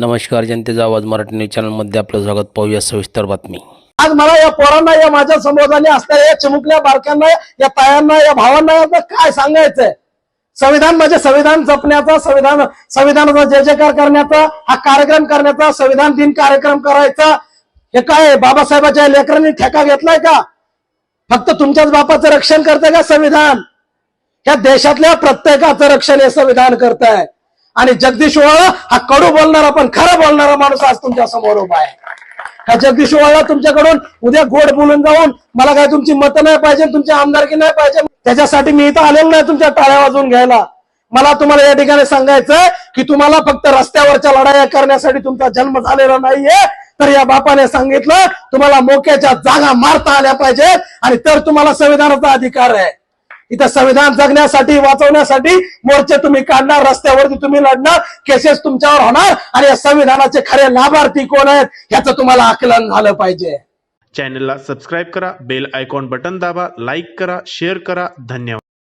नमस्कार जनतेचा आवाज मराठी न्यूज चॅनलमध्ये आपलं स्वागत. पाहूया सविस्तर बातमी. आज मला या पोरांना या माझ्या संबोधाने असणाऱ्या या चिमुकल्या बारक्यांना या तायांना या भावांना यातनं काय सांगायचंय? संविधान म्हणजे संविधान जपण्याचा संविधान संविधानाचा जय जयकार करण्याचा हा कार्यक्रम करण्याचा संविधान दिन कार्यक्रम करायचा. हे काय बाबासाहेबाच्या लेकरांनी ठेका घेतलाय का? फक्त तुमच्याच बापाचं रक्षण करतंय का संविधान? या देशातल्या प्रत्येकाचं रक्षण हे संविधान करत आहे आणि जगदीश ओवाळा हा कडू बोलणारा पण खरं बोलणारा माणूस आज तुमच्यासमोर उभा आहे. हा जगदीश ओवाळा तुमच्याकडून उद्या गोड बोलून जाऊन मला काय तुमची मतं नाही पाहिजे तुमची आमदारकी नाही पाहिजे? त्याच्यासाठी मी इथं आलेलो नाही तुमच्या टाळ्या वाजवून घ्यायला. मला तुम्हाला या ठिकाणी सांगायचंय की तुम्हाला फक्त रस्त्यावरच्या लढाया करण्यासाठी तुमचा जन्म झालेला नाहीये. तर या बापाने सांगितलं तुम्हाला मोक्याच्या जागा मारता आल्या पाहिजेत आणि तर तुम्हाला संविधानाचा अधिकार आहे. इथं संविधान जगण्यासाठी वाचवण्यासाठी मोर्चे तुम्ही काढणार रस्त्यावरती तुम्ही लढणार केसेस तुमच्यावर होणार आणि या संविधानाचे खरे लाभार्थी कोण आहेत ह्याचं तुम्हाला आकलन झालं पाहिजे. चॅनलला सबस्क्राईब करा बेल आयकॉन बटन दाबा लाईक करा शेअर करा. धन्यवाद.